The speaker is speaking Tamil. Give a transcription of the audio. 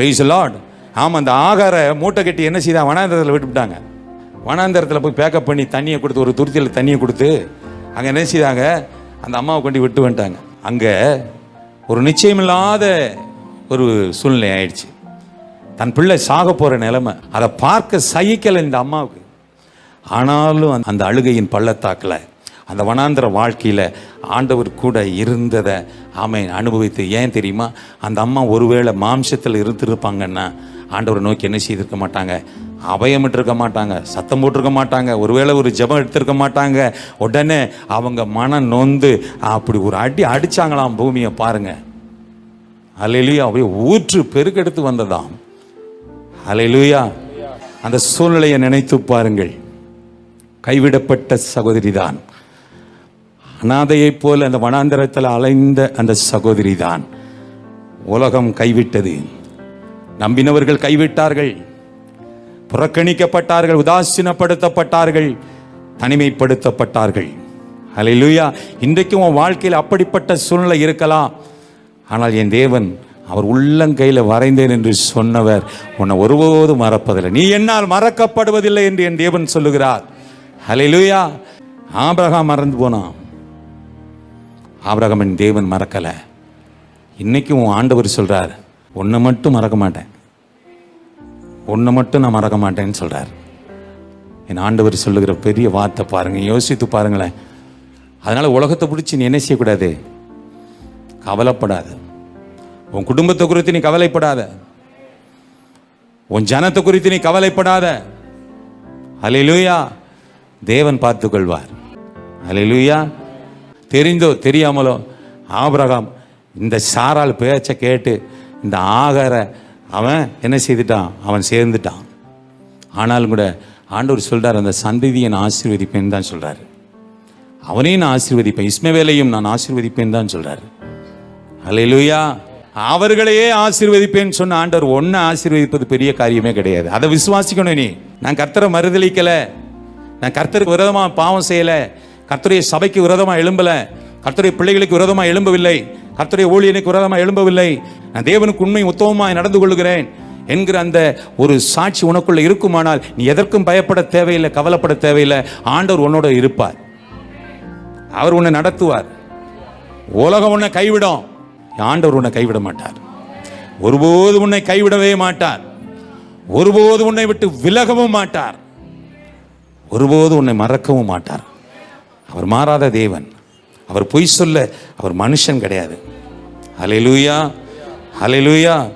பிரைஸ் லார்ட் ஆமாம் அந்த ஆகார மூட்டை கட்டி என்ன செய்தா? வனாந்தரத்தில் விட்டுவிட்டாங்க வனாந்தரத்தில் போய் பேக்கப் பண்ணி தண்ணியை கொடுத்து ஒரு துருத்தியில் தண்ணியை கொடுத்து அங்கே என்ன செய்தாங்க? அந்த அம்மாவை கொண்டு விட்டு வந்துட்டாங்க. அங்கே ஒரு நிச்சயமில்லாத ஒரு சூழ்நிலை ஆயிடுச்சு. தன் பிள்ளை சாக போகிற நிலைமை. அதை பார்க்க சகிக்கலை இந்த அம்மாவுக்கு. ஆனாலும் அந்த- அந்த அழுகையின் பள்ளத்தாக்கில் அந்த வனாந்திர வாழ்க்கையில் ஆண்டவர் கூட இருந்ததை ஆமை அனுபவித்து ஏன் தெரியுமா? அந்த அம்மா ஒருவேளை மாம்சத்தில் இருந்திருப்பாங்கன்னா ஆண்டவரை நோக்கி என்ன செய்திருக்க மாட்டாங்க? அபயமிட்டிருக்க மாட்டாங்க சத்தம் போட்டிருக்க மாட்டாங்க ஒருவேளை ஒரு ஜெபம் எடுத்திருக்க மாட்டாங்க. உடனே அவங்க மனம் நொந்து அப்படி ஒரு அடி அடித்தாங்களாம் பூமியை பாருங்கள் அலையிலுயா அப்படியே ஊற்று பெருக்கெடுத்து வந்ததாம். அலையிலுயா அந்த சூழ்நிலையை நினைத்து பாருங்கள். கைவிடப்பட்ட சகோதரி தான் அனாதையைப் போல் அந்த வனாந்தரத்தில் அலைந்த அந்த சகோதரி தான் உலகம் கைவிட்டது. நம்பினவர்கள் கைவிட்டார்கள். புறக்கணிக்கப்பட்டார்கள் உதாசீனப்படுத்தப்பட்டார்கள் தனிமைப்படுத்தப்பட்டார்கள். அலையிலுயா இன்றைக்கும் உன் வாழ்க்கையில் அப்படிப்பட்ட சூழ்நிலை இருக்கலாம். ஆனால் என் தேவன் அவர் உள்ளங்கையில் வரைந்தேன் என்று சொன்னவர் உன்னை ஒருபோதும் மறப்பதில்லை. நீ என்னால் மறக்கப்படுவதில்லை என்று என் தேவன் சொல்லுகிறார். ஹalleluya. ஆபிரகா மறந்து போனான். ஆபிரகாமின் தேவன் மறக்கலை. இன்றைக்கும் உன் ஆண்டவர் சொல்கிறார் உன்னை மட்டும் மறக்க மாட்டேன். உன்னை மட்டும் நான் மறக்க மாட்டேன்னு சொல்கிறார் என் ஆண்டவர் சொல்லுகிற பெரிய வார்த்தை பாருங்கள் யோசித்து பாருங்களேன். அதனால் உலகத்தை பிடிச்சி நீ என்ன செய்யக்கூடாது? கவலைப்படாத. உன் குடும்பத்தை குறித்து நீ கவலைப்படாத. உன் ஜனத்தை குறித்து நீ கவலைப்படாத. அலையிலூயா தேவன் பார்த்துக்கொள்வார். கொள்வார் தெரிந்தோ தெரியாமலோ ஆபிரகாம் இந்த சாரால் பேச்சை கேட்டு இந்த ஆகார அவன் என்ன செய்துட்டான்? அவன் சேர்ந்துட்டான். ஆனாலும் கூட ஆண்டவர் சொல்கிறார் அந்த சந்ததியை நான் ஆசீர்வதிப்பேன் தான் சொல்கிறார் அவனையும் நான் ஆசீர்வதிப்பேன். இஸ்மவேலையும் நான் ஆசீர்வதிப்பேன் தான் சொல்கிறார் அலையிலுயா அவர்களையே ஆசீர்வதிப்பேன்னு சொன்ன ஆண்டவர் ஒன்றை ஆசீர்வதிப்பது பெரிய காரியமே கிடையாது. அதை விசுவாசிக்கணும் நீ நான் கர்த்தரை மறுதளிக்கலை. நான் கர்த்தருக்கு விரதமாக பாவம் செய்யலை. கர்த்தருடைய சபைக்கு விரதமாக எழும்பல. கர்த்தருடைய பிள்ளைகளுக்கு விரதமாக எழும்பவில்லை. கர்த்தருடைய ஊழியனுக்கு விரதமாக எழும்பவில்லை. நான் தேவனுக்கு உண்மை உத்தமமாய் நடந்து கொள்கிறேன் என்கிற அந்த ஒரு சாட்சி உனக்குள்ளே இருக்குமானால் நீ எதற்கும் பயப்பட தேவையில்லை கவலைப்பட தேவையில்லை. ஆண்டவர் உன்னோட இருப்பார். அவர் உன்னை நடத்துவார். உலகம் உன்னை கைவிடும். ஆண்டவர் உன்னை கைவிட மாட்டார். ஒருபோது உன்னை கைவிடவே மாட்டார். ஒருபோது உன்னை விட்டு விலகவும் மாட்டார். ஒருபோது உன்னை மறக்கவும் மாட்டார். அவர் மாறாத தேவன். அவர் பொய் சொல்ல அவர் மனுஷன் கிடையாது. ஹalleluya ஹalleluya